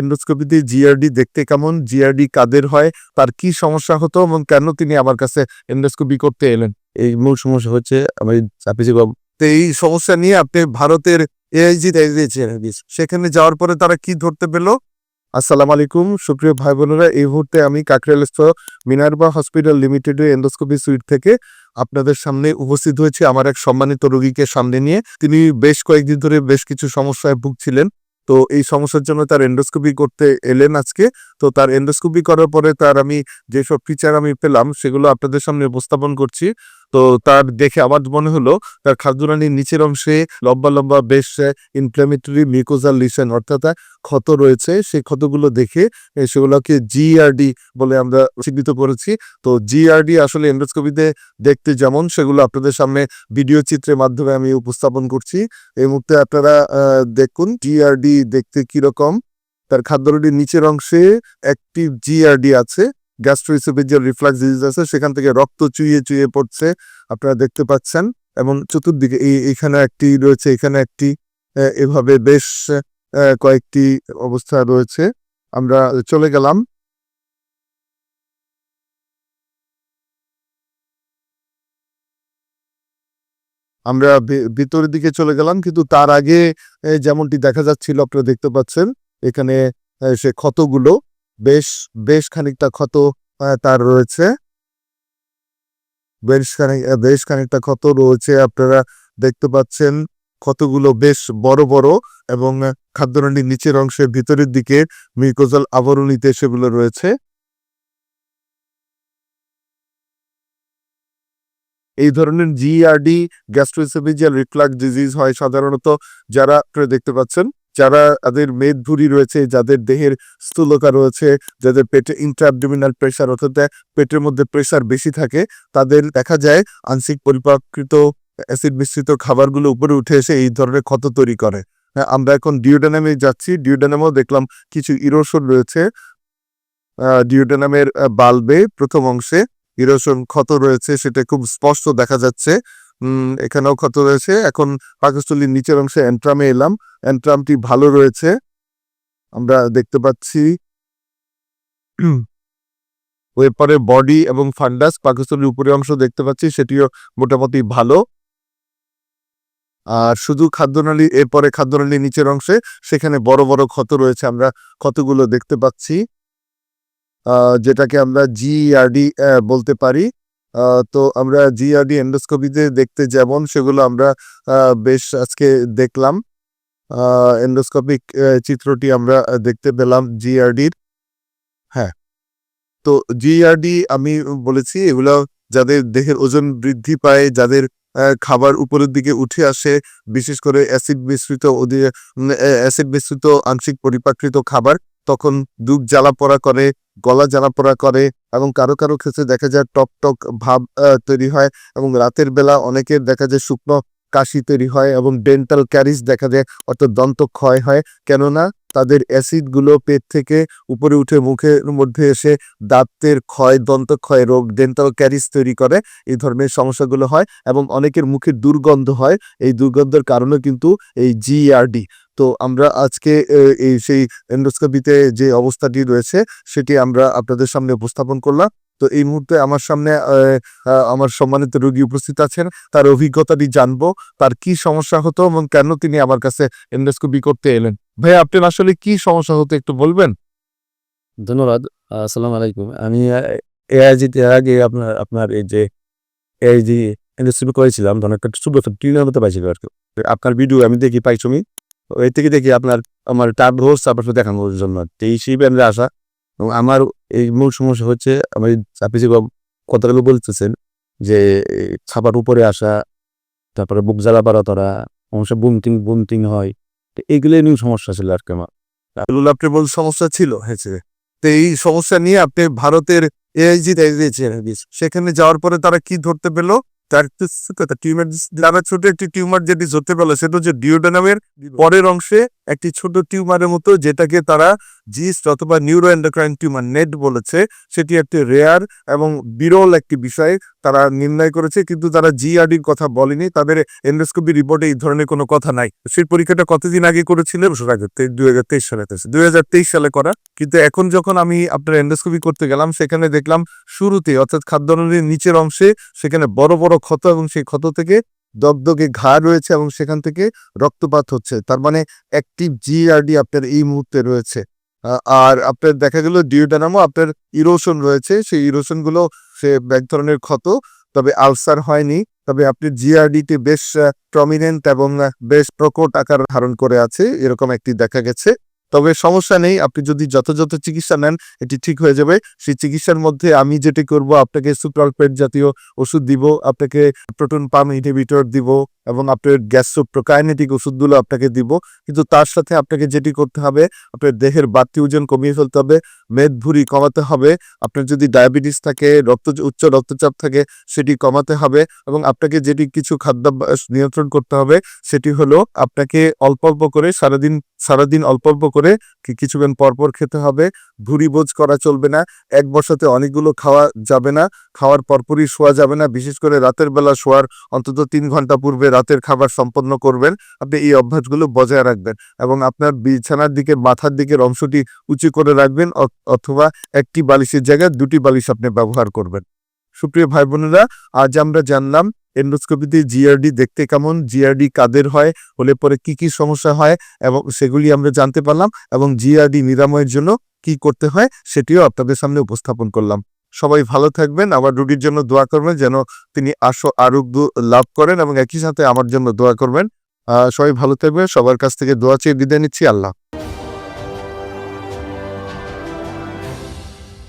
এন্ডোস্কোপিতে GRD দেখতে কেমন? GRD কাদের হয়? তার কি সমস্যা হতো? এবং কেন তিনি আমার কাছে এন্ডোস্কোপি করতে এলেন? এই মূল সমস্যা হচ্ছে আমি চাপিয়েছি তো এই সমস্যা নিয়ে আপনি ভারতের এআইজি সেখানে যাওয়ার পরে তারা কি ধরতে পেল? আসসালামু আলাইকুম। সুপ্রিয় ভাই বোনেরা এই মুহূর্তে আমি কাকরাইলস্থ মিনারবা হসপিটাল লিমিটেডের এন্ডোস্কোপি সুইট থেকে আপনাদের সামনে উপস্থিত হয়েছে। আমার এক সম্মানিত রোগীকে সামনে নিয়ে। তিনি বেশ কয়েকদিন ধরে বেশ কিছু সমস্যায় ভুগছিলেন। তো এই সমস্যার জন্য তার এন্ডোস্কোপি করতে এলেন আজকে। তো তার এন্ডোস্কোপি করার পরে তার আমি যেসব ফিচার আমি পেলাম, সেগুলো আপনাদের সামনে উপস্থাপন করছি। তো তার দেখে আমার মনে হলো, তার খাদ্যনালীর নিচের অংশে লম্বা লম্বা বেশ ইনফ্ল্যামেটরি মিউকোজাল লিশন অর্থাৎ ক্ষত রয়েছে। সেই ক্ষতগুলো দেখে সেগুলোকে জিআরডি বলে আমরা চিহ্নিত করেছি। তো জিআরডি আসলে এন্ডোস্কোপিতে দেখতে যেমন, সেগুলো আপনাদের সামনে ভিডিও চিত্রের মাধ্যমে আমি উপস্থাপন করছি। এই মুহূর্তে আপনারা দেখুন জিআরডি দেখতে কীরকম। তার খাদ্যনালীর নিচের অংশে একটি জিআরডি আছে। গ্যাস্ট্রোইসোফেজিয়াল রিফ্লাক্স ডিজিজ আছে, সেখান থেকে রক্ত চুইয়ে চুইয়ে পড়ছে, আপনারা দেখতে পাচ্ছেন। এবং চতুর্দিকে এই এখানে একটি রয়েছে এখানে একটি এভাবে বেশ কয়েকটি অবস্থা রয়েছে। আমরা চলে গেলাম। আমরা ভিতরের দিকে চলে গেলাম, কিন্তু তার আগে যেমনটি দেখা যাচ্ছিল, আপনারা দেখতে পাচ্ছেন, এখানে সে ক্ষতগুলো। বেশ বেশ খানিকটা ক্ষত তার রয়েছে। বেশ খানিক বেশ খানিকটা ক্ষত রয়েছে। আপনারা দেখতে পাচ্ছেন ক্ষতগুলো বেশ বড় বড় এবং খাদ্যনালীর নিচের অংশের ভিতরের দিকে মিউকোজাল আবরণীতে সেগুলো রয়েছে। এই ধরনের জিআরডি গ্যাস্ট্রোসেফেজিয়াল রিফ্লাক্স ডিজিজ হয় সাধারণত যারা দেখতে পাচ্ছেন। যারা তাদের মেদভুরি রয়েছে যাদের দেহের স্থূলতা রয়েছে যাদের পেটে ইন্টারডিমিনাল প্রেশার অর্থাৎ পেটের মধ্যে প্রেশার বেশি থাকে তাদের দেখা যায় আংশিক পরিপাকৃত অ্যাসিড মিশ্রিত খাবারগুলো উপরে উঠে এসে এই ধরনের ক্ষত তৈরি করে। হ্যাঁ, আমরা এখন ডিওডানামে যাচ্ছি। ডিওডানামেও দেখলাম কিছু ইরোশন রয়েছে। ডিওডানামের বাল্বে প্রথম অংশে ইরোশন ক্ষত রয়েছে সেটা খুব স্পষ্ট দেখা যাচ্ছে। এখানেও ক্ষত রয়েছে? এখন পাকস্থলীর নিচের অংশে অ্যান্ট্রামে এলাম। অ্যান্ট্রামটি ভালো রয়েছে। আমরা দেখতে পাচ্ছি এরপরে বডি এবং ফান্ডাস, পাকস্থলীর উপরের অংশ দেখতে পাচ্ছি, সেটিও মোটামুটি ভালো। আর শুধু খাদ্যনালী, এরপরে খাদ্যনালীর নিচের অংশে, সেখানে বড় বড় ক্ষত রয়েছে, আমরা ক্ষতগুলো দেখতে পাচ্ছি। যেটাকে আমরা জিআরডি বলতে পারি। তো আমরা জিআরডি এন্ডোস্কোপিতে দেখতে যেমন, সেগুলো আমরা বেশ আজকে দেখলাম। এন্ডোস্কোপিক চিত্রটি আমরা দেখতে পেলাম জিআরডির হ্যাঁ তো জিআরডি আমি বলেছি, এগুলো যাদের দেহের ওজন বৃদ্ধি পায়, যাদের খাবার উপরের দিকে উঠে আসে, বিশেষ করে অ্যাসিড মিশ্রিত অ্যাসিড মিশ্রিত আংশিক পরিপাকৃত খাবার তখন দুধ জ্বালা পড়া করে, গলা জ্বালা পড়া করে এবং কারও কারও ক্ষেত্রে দেখা যায় টক টক ভাব তৈরি হয় এবং রাতের বেলা অনেকের দেখা যায় শুকনো কাশি তৈরি হয় এবং ডেন্টাল ক্যারিজ দেখা যায় অর্থাৎ দন্ত ক্ষয় হয়। কেননা তাদের অ্যাসিডগুলো পেট থেকে উপরে উঠে মুখের মধ্যে এসে দাঁতের ক্ষয়, দন্ত ক্ষয় রোগ ডেন্টাল ক্যারিজ তৈরি করে, এই ধরনের সমস্যাগুলো হয় এবং অনেকের মুখে দুর্গন্ধ হয়। এই দুর্গন্ধের কারণে কিন্তু এই জিআরডি তো আমরা আজকে এই সেই এন্ডোস্কোপিতে যে অবস্থাটি রয়েছে, সেটি আমরা আপনাদের সামনে উপস্থাপন করলাম। তো এই মুহূর্তে আমার সামনে আমার সম্মানিত রোগী উপস্থিত আছেন। তার অভিজ্ঞতাটি জানব, তার কি সমস্যা হতো এবং কেন তিনি আমার কাছে এন্ডোস্কোপি করতে এলেন। ভাই আপনার আসলে কি সমস্যা হতো একটু বলবেন? ধন্যবাদ, আসসালাম আলাইকুম। আমি এআইজি এর আগে আপনার আপনার এই যে এআইজি ইন্ডাস্ট্রি করেছিলাম। ছোট টিউনার মতো পাইছিল আর কি। আপনার ভিডিও আমি দেখি, পাইছি আমি ওই থেকে দেখি আপনার, আমার টার্ব হোস সাথে দেখানোর জন্য। এই সেই ব্যান্ডে আসা। এবং আমার এই মূল সমস্যা হচ্ছে, আমি আপনি যে কথাগুলো বলতেছেন যে ছাপার উপরে আসা, তারপরে বুক জ্বালা পারা তারা সমস্যা বুমটিং বুমটিং হয়, তো এইগুলোই নিয়ে সমস্যা ছিল আর কি আমার। আপনার বল সমস্যা ছিল, হয়েছে। তো এই সমস্যা নিয়ে আপনি ভারতের এআইজি সেখানে যাওয়ার পরে তারা কি ধরতে পেল? তার টিউমার যারা ছোট একটি টিউমার যেটি ধরতে পেল সেটা হচ্ছে ডিওডানামের পরের অংশে একটি ছোট টিউমারের মতো যেটাকে তারা জিস্ট অথবা নিউরো এন্ডোক্রাইন টিউমার নেট বলেছে সেটি একটি রেয়ার এবং বিরল একটি বিষয় তারা নির্ণয় করেছে কিন্তু তারা জিআরডির কথা বলেনি তাদের এন্ডোস্কোপি রিপোর্টে এই ধরনের কোনো কথা নাই। সেই পরীক্ষাটা কতদিন আগে করেছিলেন বছর দুই হাজার তেইশ সালে দুই হাজার তেইশ সালে করা। কিন্তু এখন যখন আমি আপনার এন্ডোস্কোপি করতে গেলাম সেখানে দেখলাম শুরুতে অর্থাৎ খাদ্যনালীর নিচের অংশে সেখানে বড় বড় ক্ষত এবং সেই ক্ষত থেকে দগদগে ঘা রয়েছে এবং সেখান থেকে রক্তপাত হচ্ছে। তার মানে অ্যাক্টিভ জিআরডি আপনার এই মুহূর্তে রয়েছে। আর আপনার দেখা গেল ডিওডানামও আপনার ইরোশন রয়েছে। সেই ইরোশনগুলো সে এক ধরনের ক্ষত, তবে আলসার হয়নি। তবে আপনি জিআরডিতে বেশ প্রমিনেন্ট এবং বেশ প্রকট আকার ধারণ করে আছে। এরকম একটি দেখা গেছে। তবে সমস্যা নেই, আপনি যদি যথাযথ চিকিৎসা নেন, এটি ঠিক হয়ে যাবে। সেই চিকিৎসার মধ্যে আমি যেটি করব, আপনাকে সুপ্রালপেট জাতীয় ওষুধ দিব, আপনাকে প্রোটন পাম ইনহিবিটর দিব এবং আপনার গ্যাস্ট্রোপ্রোকাইনেটিক ওষুধগুলো আপনাকে দিব। কিন্তু তার সাথে আপনাকে যেটি করতে হবে, আপনার দেহের বাড়তি ওজন কমিয়ে ফেলতে হবে, মেদ ভুঁড়ি কমাতে হবে, আপনার যদি ডায়াবেটিস থাকে, রক্ত, উচ্চ রক্তচাপ থাকে, সেটি কমাতে হবে এবং আপনাকে যেটি কিছু খাদ্যাভ্যাস নিয়ন্ত্রণ করতে হবে, সেটি হলো আপনাকে অল্প অল্প করে সারাদিন সারাদিন অল্প অল্প করে কিছুক্ষণ পরপর খেতে হবে বোঝ করা চলবে না, এক বসাতে অনেকগুলো খাওয়া যাবে না, খাওয়ার পরপরই শোয়া যাবে না, বিশেষ করে রাতের বেলা শোয়ার অন্তত তিন ঘণ্টা পূর্বে রাতের খাবার সম্পন্ন করবেন, আপনি এই অভ্যাসগুলো বজায় রাখবেন এবং আপনার বিছানার দিকে মাথার দিকের অংশটি উঁচু করে রাখবেন অথবা একটি বালিশের জায়গায় দুটি বালিশ আপনি ব্যবহার করবেন। সুপ্রিয় ভাই বোনেরা আজ আমরা জানলাম এন্ডোস্কোপিতে জিআরডি দেখতে কেমন? জিআরডি কাদের হয়? হলে পরে কি কি সমস্যা হয়? এবং সেগুলি আমরা জানতে পারলাম এবং জিআরডি নিরাময়ের জন্য কি করতে হয় সেটিও আপনাদের সামনে উপস্থাপন করলাম। সবাই ভালো থাকবেন। আমার রুগীর জন্য দোয়া করবেন যেন তিনি আশো আরোগ্য লাভ করেন এবং একই সাথে আমার জন্য দোয়া করবেন। সবাই ভালো থাকবেন। সবার কাছ থেকে দোয়া চেয়ে বিদায় নিচ্ছি। আল্লাহ